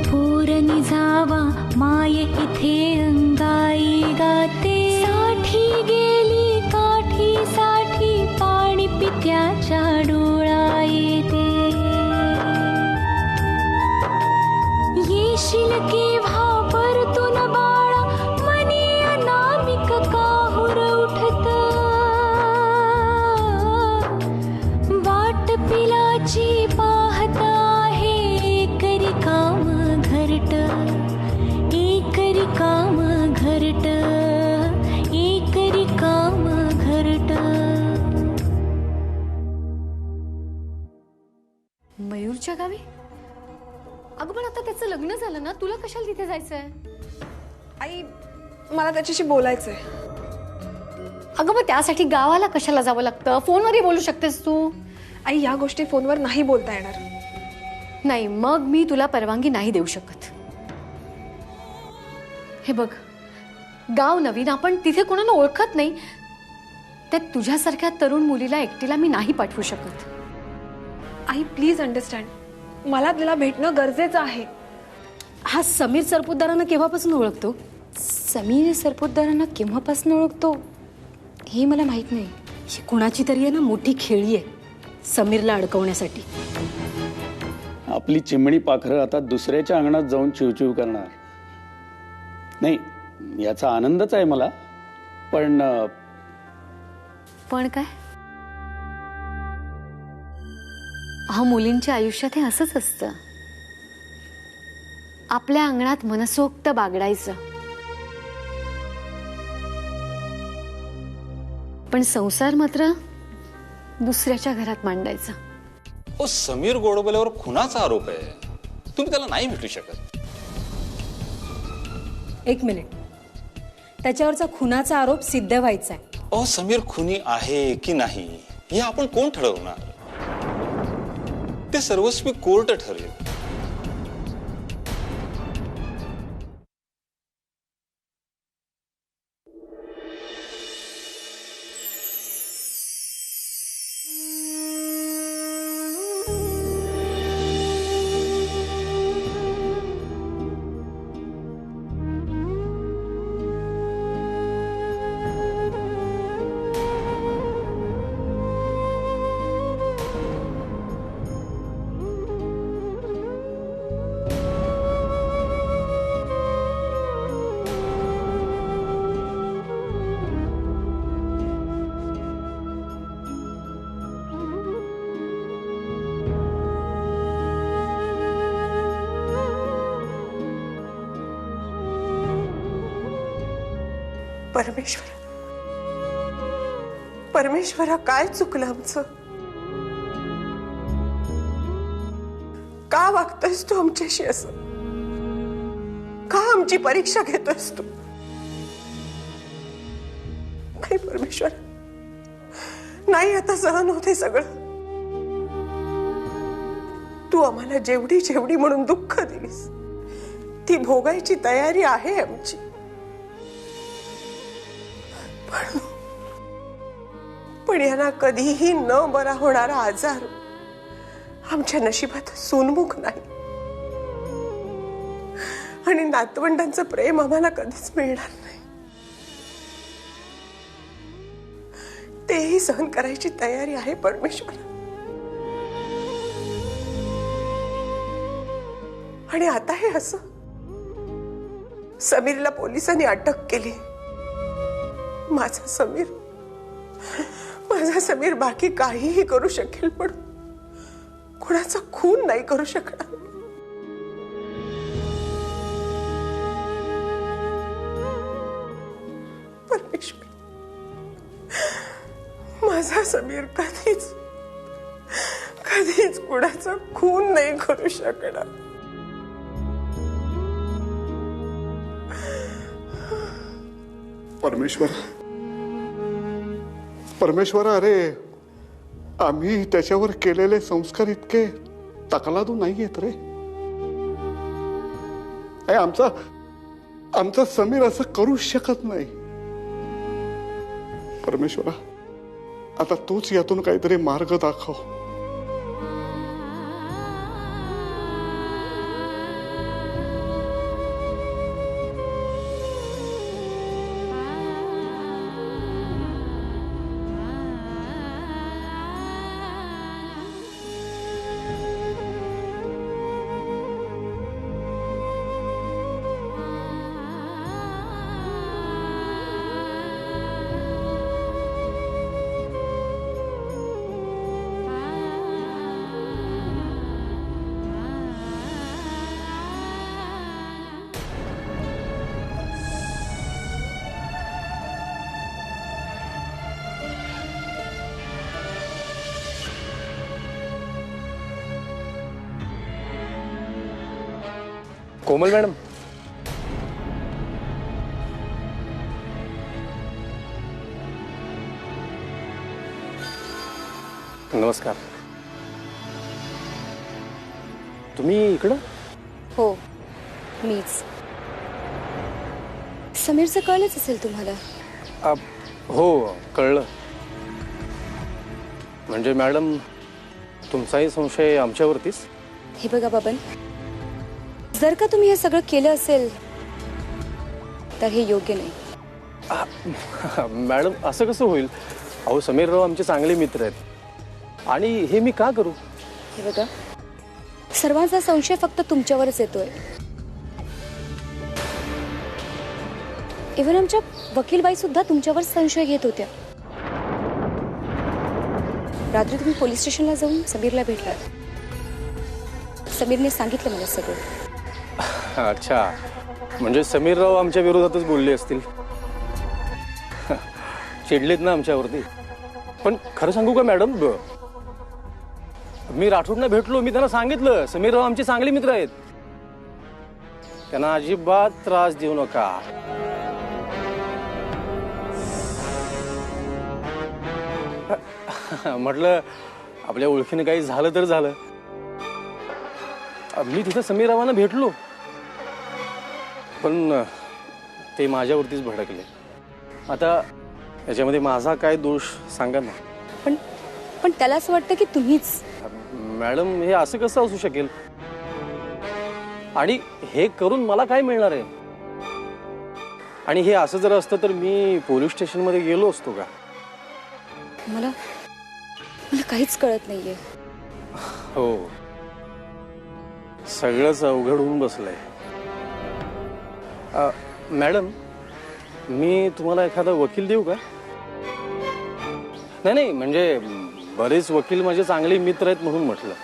देशी तो पोरनी जावा माय इथे अंगाई गाते। साठी गेली काठी साठी पाणी पित्याच्या डोळा येते। येशील केव्हा मयूरच्या गावी? अगं पण आता त्याचं लग्न झालं ना तुला कशाला तिथे जायचंय? आई मला त्याच्याशी बोलायचंय. अगं मग त्यासाठी गावाला कशाला जावं लागतं? फोनवरही बोलू शकतेस तू. आई या गोष्टी फोनवर नाही बोलता येणार. नाही मग मी तुला परवानगी नाही देऊ शकत. हे बघ गाव नवीन आपण तिथे कोणाला ओळखत नाही त्यात तुझ्यासारख्या तरुण मुलीला एकटीला मी नाही पाठवू शकत. आई प्लीज अंडरस्टँड मला तिला भेटणं गरजेचं आहे. हा समीर सरपोतदारांना केव्हापासून ओळखतो? समीर सरपोतदारांना केव्हापासून ओळखतो? हे मला माहीत नाही. ही कुणाची तरी आहे ना मोठी खेळी आहे समीरला अडकवण्यासाठी. आपली चिमणी पाखरं आता दुसऱ्याच्या अंगणात जाऊन चिवचिव करणार. नाही याचा आनंदच आहे मला पण पण काय? अहो मुलींच्या आयुष्यात हे असंच असतं. आपल्या अंगणात मनसोक्त बागडायचं. पण संसार मात्र दुसऱ्याच्या घरात मांडायचा. ओ समीर गोडबोल्यावर खुनाचा आरोप आहे. तुम्ही त्याला नाही भेटू शकत. एक मिनिट. त्याच्यावरचा खुनाचा आरोप सिद्ध व्हायचा आहे ओ समीर खुनी आहे की नाही? हे आपण कोण ठरवणार? ते सर्वस्वी कोर्ट ठरेल. परमेश्वर. परमेश्वरा काय चुकलं आमचं? का वागतोयस तू आमच्याशी असं? का आमची परीक्षा घेतोयस तू? नाही परमेश्वर. नाही आता सहन होते सगळं. तू आम्हाला जेवढी जेवढी म्हणून दुःख दिलीस ती भोगायची तयारी आहे आमची. पण यांना कधीही न बरा होणारा आजार आमच्या नशिबात सोनमुख नाही. आणि नातवंडांचं प्रेम आम्हाला कधीच मिळणार नाही. तेही सहन करायची तयारी आहे परमेश्वर. आणि आता हे असं? समीरला पोलिसांनी अटक केली. माझा समीर माझा समीर बाकी काहीही करू शकेल पण कुणाचा खून नाही करू शकणार. परमेश्वर माझा समीर कधीच कधीच कुणाचा खून नाही करू शकणार. परमेश्वर परमेश्वर अरे आम्ही त्याच्यावर केलेले संस्कार इतके तकलादू नाही येत रे आमचा आमचा समीर असं करू शकत नाही. परमेश्वरा आता तूच यातून काहीतरी मार्ग दाखव. कोमल मॅडम. नमस्कार. तुम्ही इकडं? हो मीच. समीरचं कळलंच असेल तुम्हाला? अ, हो कळलं. म्हणजे मॅडम तुमचाही संशय आमच्यावरतीच? हे बघा बाबन जर का तुम्ही हे सगळं केलं असेल तर हे योग्य नाही. मॅडम असं कसं होईल? अहो समीरराव आमचे चांगले मित्र आहेत. आणि हे मी का करू? हे बघा सर्वांचा संशय फक्त तुमच्यावरच येतोय. इव्हन आमच्या वकीलबाई सुद्धा तुमच्यावर संशय घेत होत्या. रात्री तुम्ही पोलीस स्टेशनला जाऊन समीरला भेटलात. समीरने सांगितलं मला सगळं. अच्छा. म्हणजे समीरराव आमच्या विरोधातच बोलले असतील. चिडलेत ना आमच्यावरती. पण खरं सांगू का मॅडम? मी राठोडना भेटलो मी त्यांना सांगितलं. समीरराव आमचे चांगले मित्र आहेत. त्यांना अजिबात त्रास देऊ नका. म्हटलं आपल्या ओळखीने काही झालं तर झालं. मी तिथं समीररावांना भेटलो. पण ते माझ्यावरतीच भडकले. आता याच्यामध्ये माझा काय दोष सांगा ना. पण पण त्याला असं वाटतं की तुम्हीच. मॅडम हे असं कसं असू शकेल? आणि हे करून मला काय मिळणार आहे? आणि हे असं जर असतं तर मी पोलीस स्टेशनमध्ये गेलो असतो का? मला मला काहीच कळत नाहीये. हो. सगळंच अवघड होऊन बसलंय. अ, मॅडम मी तुम्हाला एखादा वकील देऊ का? नाही नाही म्हणजे बरेच वकील माझे चांगले मित्र आहेत म्हणून म्हटलं.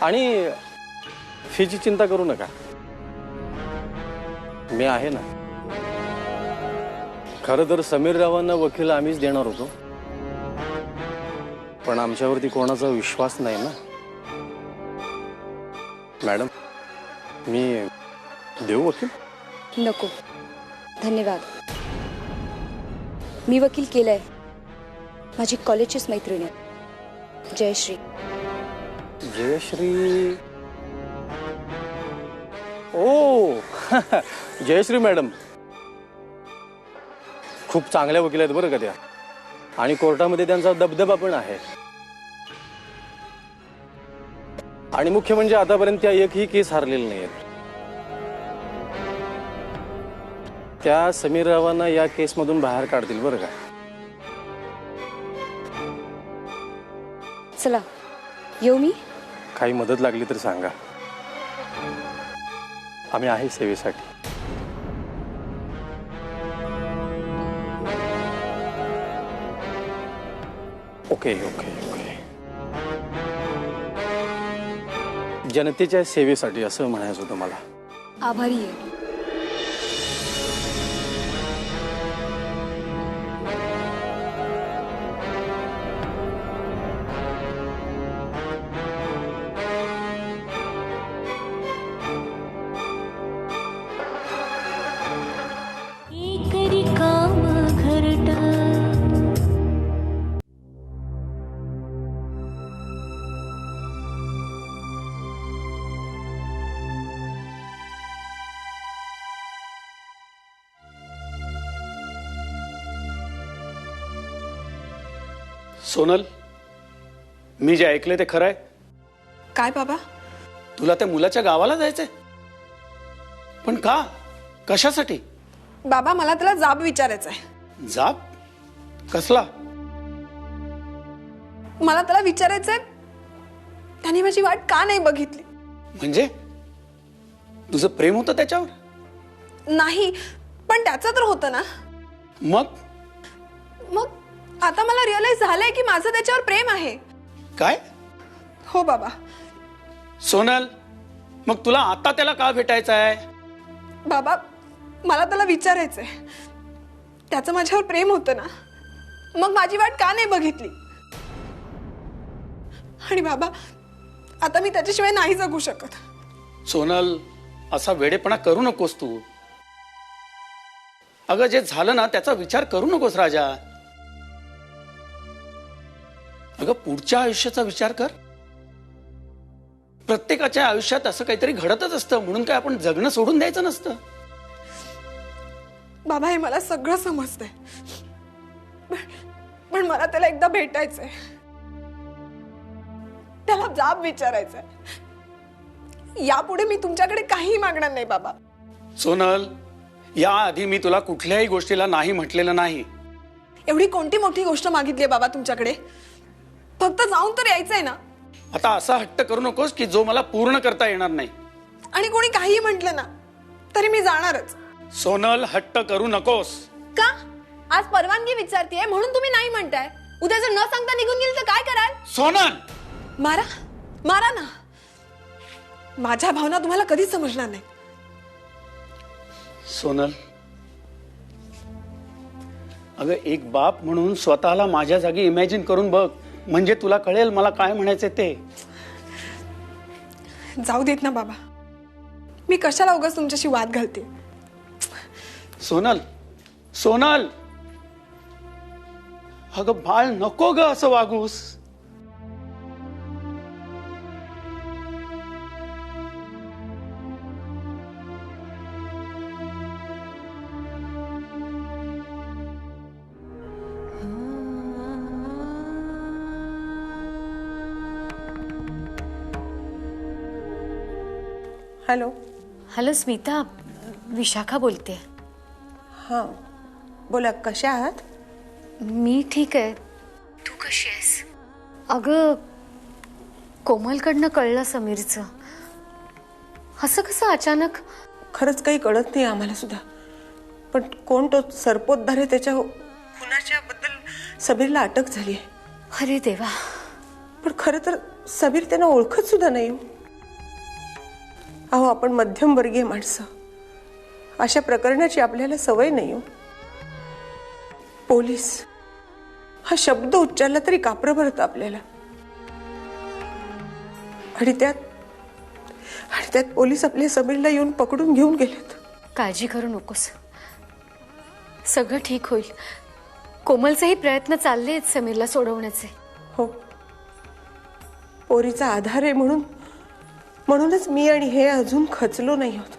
आणि फीची चिंता करू नका. मी आहे ना. खरं तर समीर रावांना वकील आम्हीच देणार होतो. पण आमच्यावरती कोणाचा विश्वास नाही ना. मॅडम मी देऊ वकील? नको. धन्यवाद. मी वकील केलंय. माझी कॉलेजचीच मैत्रीण आहे. जयश्री. जयश्री? ओ! जयश्री मॅडम. खूप चांगल्या वकील आहेत बरं का त्या. आणि कोर्टामध्ये त्यांचा दबदबा पण आहे. आणि मुख्य म्हणजे आतापर्यंत त्या एकही केस हारलेल्या नाही आहेत त्या समीर रावांना या केसमधून बाहेर काढतील बरं का? चला येऊ मी? काही मदत लागली तर सांगा. आम्ही आहे सेवेसाठी. Okay okay okay. जनतेच्या सेवेसाठी असं म्हणायचं होतं मला. आभारी आहे. सोनल मी जे ऐकले ते खरं आहे काय बाबा? तुला त्या मुलाच्या गावाला जायचंय? पण का? कशासाठी? बाबा मला त्याला जाब विचारायचा आहे जाप कसला? मला त्याला विचारायचंय. त्याने माझी वाट का नाही बघितली? म्हणजे? तुझं प्रेम होतं त्याच्यावर? नाही पण त्याचं तर होतं ना. मग? मग आता मला रिअलाइज झालंय की माझं त्याच्यावर प्रेम आहे. काय? हो बाबा. सोनल मग तुला आता त्याला का भेटायचं आहे बाबा मला त्याला विचारायचंय. त्याचं माझ्यावर प्रेम होतं ना मग माझी वाट का नाही बघितली? आणि बाबा आता मी त्याच्याशिवाय नाही जगू शकत. सोनल असा वेडेपणा करू नकोस तू. अगं जे झालं ना त्याचा विचार करू नकोस राजा. अगं पुढच्या आयुष्याचा विचार कर. प्रत्येकाच्या आयुष्यात असं काहीतरी घडतच असतं म्हणून काय आपण जगणं सोडून द्यायचं नसतं. बाबा हे मला सगळं समजतंय. पण- मला त्याला एकदा भेटायचंय. त्याला जाब विचारायचंय. यापुढे मी तुमच्याकडे काहीही मागणार नाही बाबा. सोनल याआधी मी तुला कुठल्याही गोष्टीला नाही म्हटलेलं नाही. एवढी कोणती मोठी गोष्ट मागितली बाबा तुमच्याकडे? फक्त जाऊन तर यायचंय ना. आता असा हट्ट करू नकोस की जो मला पूर्ण करता येणार नाही. आणि कोणी काहीही म्हटलं ना तरी मी जाणारच. सोनल हट्ट करू नकोस. का? आज परवानगी विचारतीये म्हणून तुम्ही नाही म्हणताय? उद्या जर न सांगता निघून गेली तर काय कराल? सोनल! मारा मारा ना. माझ्या भावना तुम्हाला कधीच समजणार नाही. सोनल अगं एक बाप म्हणून स्वतःला माझ्या जागी इमॅजिन करून बघ. म्हणजे तुला कळेल मला काय म्हणायचे ते. जाऊ देत ना बाबा. मी कशाला उगाच तुमच्याशी वाद घालते? सोनल सोनल. अगं बाळ नको ग असं वागूस. हॅलो. हॅलो स्मिता विशाखा बोलते. हां बोला कशा आहात? मी ठीक आहे. तू कशी आहेस? अगं कोमलकडनं कळलं समीरचं. असं कसं अचानक? खरंच काही कळत नाही आम्हाला सुद्धा. पण कोण तो सरपोतदार आहे त्याच्या खुनाच्या बद्दल समीरला अटक झाली आहे. अरे देवा. पण खरं तर समीर त्यांना ओळखत सुद्धा नाही हो. अहो आपण मध्यमवर्गीय माणसं. अशा प्रकरणाची आपल्याला सवय नाही हो. पोलीस. हा शब्द उच्चारला तरी कापरं भरतं आपल्याला. आणि त्यात आणि त्यात पोलीस आपल्या समीरला येऊन पकडून घेऊन गेलेत. काळजी करू नकोस. सगळं ठीक होईल. कोमलचेही प्रयत्न चालले आहेत समीरला सोडवण्याचे. हो. पोरीचा आधार आहे म्हणून म्हणूनच मी आणि हे अजून खचलो नाही होत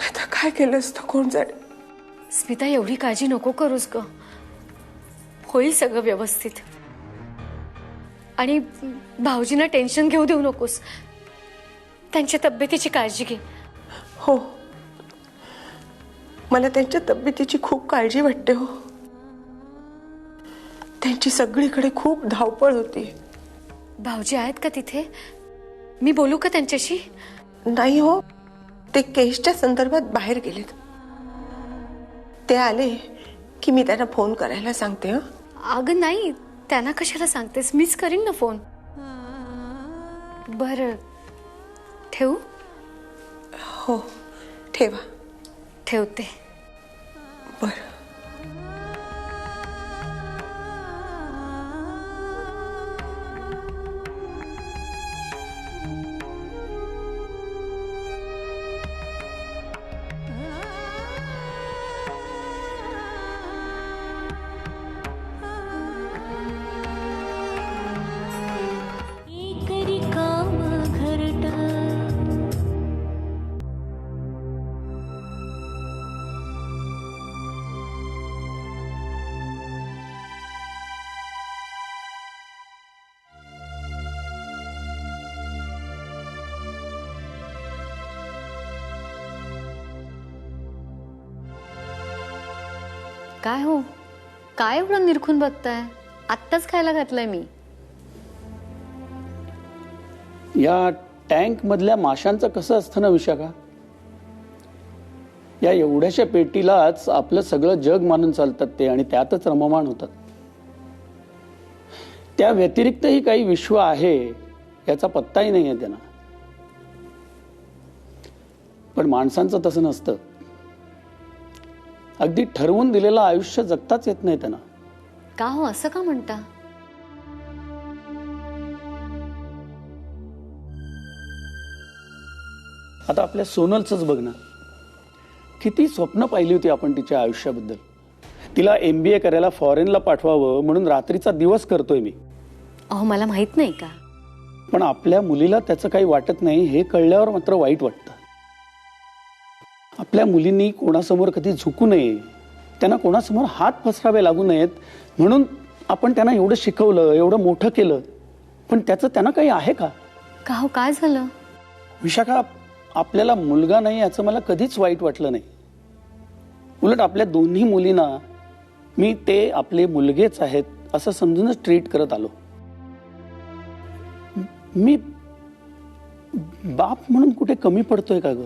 आता काय केलं असतं कोण जाणे? स्मिता एवढी काळजी नको करूस ग. होईल सगळं व्यवस्थित. आणि भाऊजींना टेन्शन घेऊ देऊ नकोस. त्यांच्या तब्येतीची काळजी घे. हो. मला त्यांच्या तब्येतीची खूप काळजी वाटते हो. त्यांची सगळीकडे खूप धावपळ होती. भाऊजी आहेत का तिथे? मी बोलू का त्यांच्याशी? नाही हो. ते केसच्या संदर्भात बाहेर गेलेत. ते आले की मी त्यांना फोन करायला सांगते हं. अगं नाही त्यांना कशाला सांगतेस? मीच करीन ना फोन. बरं. ठेवू? हो. ठेवा. ठेवते. बरं. काय हो? काय एवढं निरखून बघताय? आत्ताच खायला घातलंय मी. या टँक मधल्या माशांचं कसं असतं ना विशाखा? या एवढ्याशा पेटीलाच आपलं सगळं जग मानून चालतात ते आणि त्यातच रममाण होतात. त्या व्यतिरिक्तही काही विश्व आहे याचा पत्ताही नाही आहे त्यांना. पण माणसांचं तसं नसतं. अगदी ठरवून दिलेलं आयुष्य जगताच येत नाही त्यांना. का हो असं का म्हणता? आता आपल्या सोनलचंच बघ ना. किती स्वप्न पाहिली होती आपण तिच्या आयुष्याबद्दल. तिला एम बी ए करायला फॉरेनला पाठवावं म्हणून रात्रीचा दिवस करतोय मी. अहो मला माहीत नाही का? पण आपल्या मुलीला त्याचं काही वाटत नाही हे कळल्यावर मात्र वाईट वाटतं. आपल्या मुलींनी कोणासमोर कधी झुकू नये त्यांना कोणासमोर हात पसरावे लागू नयेत म्हणून आपण त्यांना एवढं शिकवलं एवढं मोठं केलं. पण त्याचं त्यांना काही आहे का? का हो? काय झालं? विशाखा आपल्याला मुलगा नाही याचं मला कधीच वाईट वाटलं नाही. उलट आपल्या दोन्ही मुलींना मी ते आपले मुलगेच आहेत असं समजूनच ट्रीट करत आलो. मी बाप म्हणून कुठे कमी पडतोय का ग?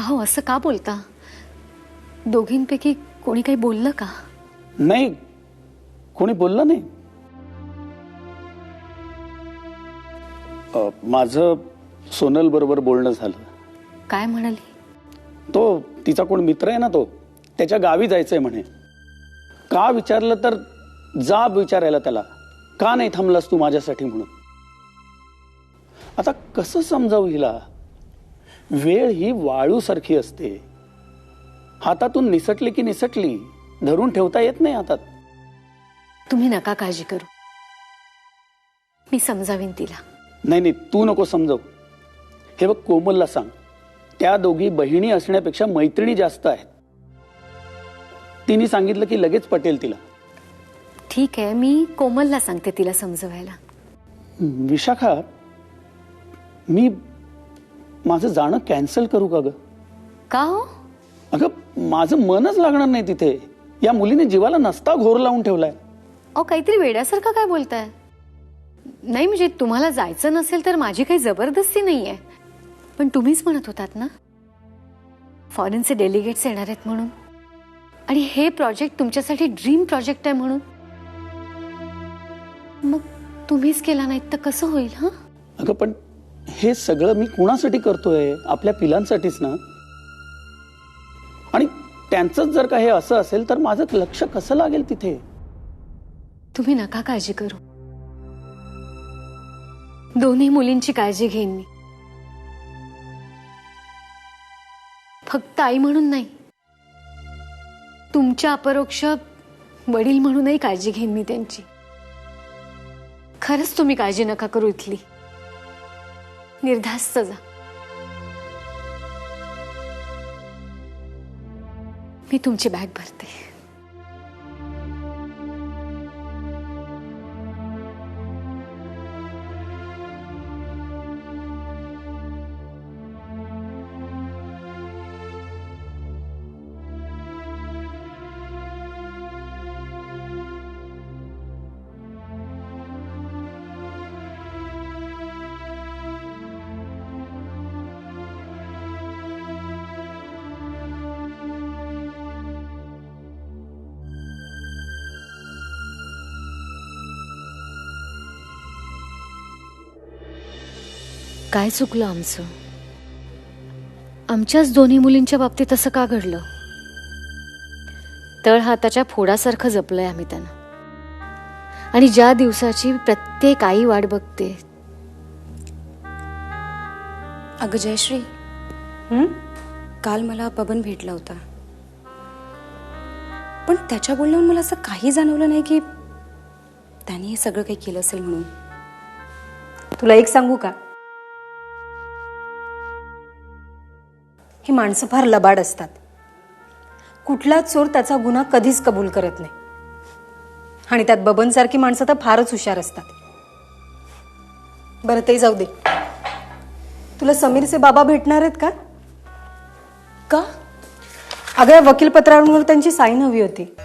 का हो असं का बोलता? दोघींपैकी कोणी काही बोललं का? नाही कोणी बोललं नाही. अ, माझं सोनल बरोबर बोलणं झालं. काय म्हणाली? तो तिचा कोण मित्र आहे ना तो त्याच्या गावी जायचंय म्हणे. का विचारलं तर जाब विचारायला त्याला. का नाही थांबलास तू माझ्यासाठी म्हणून? आता कसं समजावं हिला? वेळ ही वाळूसारखी असते. हातातून निसटली की निसटली धरून ठेवता येत नाही हातात. तुम्ही नका काळजी करू. मी समजावीन तिला. नाही नाही तू नको समजव. हे बघ कोमलला सांग. त्या दोघी बहिणी असण्यापेक्षा मैत्रिणी जास्त आहेत. तिने सांगितलं की लगेच पटेल तिला. ठीक आहे मी कोमलला सांगते तिला समजवायला. विशाखा मी माझं जाणं कॅन्सल करू का ग? का हो? अगं माझं मनच लागणार नाही तिथे. या मुलीने जीवाला नसता घोर लावून ठेवलाय. अहो काहीतरी वेड्यासारखं काय बोलताय? नाही म्हणजे तुम्हाला जायचं नसेल तर माझी काही जबरदस्ती नाहीये. पण तुम्हीच म्हणत होतात ना? फॉरेनचे डेलिगेट्स येणार आहेत म्हणून. आणि हे प्रोजेक्ट तुमच्यासाठी ड्रीम प्रोजेक्ट आहे म्हणून. मग तुम्हीच केला नाहीत तर कसं होईल हा? अगं पण हे सगळं मी कुणासाठी करतोय? आपल्या पिलांसाठीच ना? आणि त्यांचंच जर का हे असं असेल तर माझं लक्ष कसं लागेल तिथे? तुम्ही नका काळजी करू. दोन्ही मुलींची काळजी घेईन मी. फक्त आई म्हणून नाही. तुमच्या अपरोक्ष वडील म्हणूनही काळजी घेईन मी त्यांची. खरंच तुम्ही काळजी नका करू इथली. निर्धास्त जा. मी तुमची बॅग भरते. काय चुकलं आमचं? आमच्याच दोन्ही मुलींच्या बाबतीत असं का घडलं? तळ हाताच्या फोडासारखं जपलंय आम्ही त्यांना. आणि ज्या दिवसाची प्रत्येक आई वाट बघते. अगं जयश्री. हं? काल मला बबन भेटला होता. पण त्याच्या बोलण्यावर मला असं काही जाणवलं नाही की त्याने हे सगळं काही केलं असेल म्हणून. तुला एक सांगू का? ही माणसं फार लबाड असतात. कुठलाच चोर त्याचा गुन्हा कधीच कबूल करत नाही. आणि त्यात बबनसारखी माणसं तर फारच हुशार असतात. बरं ते जाऊ दे. तुला समीरचे बाबा भेटणार आहेत का? का? अगं या वकीलपत्रांवर त्यांची साईन हवी होती.